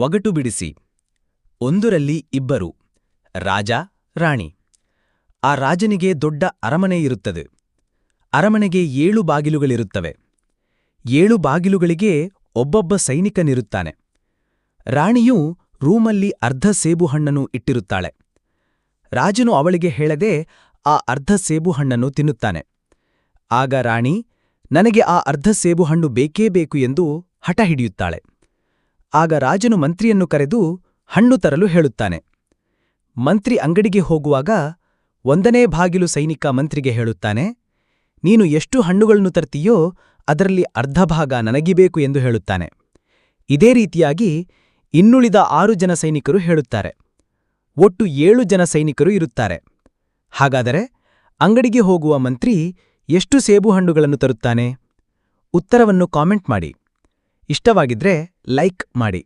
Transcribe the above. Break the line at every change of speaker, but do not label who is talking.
ಒಗಟು ಬಿಡಿಸಿ. ಒಂದರಲ್ಲಿ ಇಬ್ಬರು, ರಾಜ, ರಾಣಿ. ಆ ರಾಜನಿಗೆ ದೊಡ್ಡ ಅರಮನೆ ಇರುತ್ತದೆ. ಅರಮನೆಗೆ ಏಳು ಬಾಗಿಲುಗಳಿರುತ್ತವೆ. ಏಳು ಬಾಗಿಲುಗಳಿಗೆ ಒಬ್ಬೊಬ್ಬ ಸೈನಿಕನಿರುತ್ತಾನೆ. ರಾಣಿಯು ರೂಮಲ್ಲಿ ಅರ್ಧ ಸೇಬು ಹಣ್ಣನ್ನು ಇಟ್ಟಿರುತ್ತಾಳೆ. ರಾಜನು ಅವಳಿಗೆ ಹೇಳದೆ ಆ ಅರ್ಧ ಸೇಬು ಹಣ್ಣನ್ನು ತಿನ್ನುತ್ತಾನೆ. ಆಗ ರಾಣಿ, ನನಗೆ ಆ ಅರ್ಧ ಸೇಬು ಹಣ್ಣು ಬೇಕೇ ಬೇಕು ಎಂದು ಹಠ ಹಿಡಿಯುತ್ತಾಳೆ ಆಗ ರಾಜನು ಮಂತ್ರಿಯನ್ನು ಕರೆದು ಹಣ್ಣು ತರಲು ಹೇಳುತ್ತಾನೆ. ಮಂತ್ರಿ ಅಂಗಡಿಗೆ ಹೋಗುವಾಗ ಒಂದನೇ ಬಾಗಿಲು ಸೈನಿಕ ಮಂತ್ರಿಗೆ ಹೇಳುತ್ತಾನೆ, ನೀನು ಎಷ್ಟು ಹಣ್ಣುಗಳನ್ನು ತರ್ತೀಯೋ ಅದರಲ್ಲಿ ಅರ್ಧ ಭಾಗ ನನಗಿಬೇಕು ಎಂದು ಹೇಳುತ್ತಾನೆ. ಇದೇ ರೀತಿಯಾಗಿ ಇನ್ನುಳಿದ ಆರು ಜನ ಸೈನಿಕರು ಹೇಳುತ್ತಾರೆ. ಒಟ್ಟು ಏಳು ಜನ ಸೈನಿಕರು ಇರುತ್ತಾರೆ. ಹಾಗಾದರೆ ಅಂಗಡಿಗೆ ಹೋಗುವ ಮಂತ್ರಿ ಎಷ್ಟು ಸೇಬು ಹಣ್ಣುಗಳನ್ನು ತರುತ್ತಾನೆ? ಉತ್ತರವನ್ನು ಕಾಮೆಂಟ್ ಮಾಡಿ. ಇಷ್ಟವಾಗಿದ್ರೆ ಲೈಕ್ ಮಾಡಿ.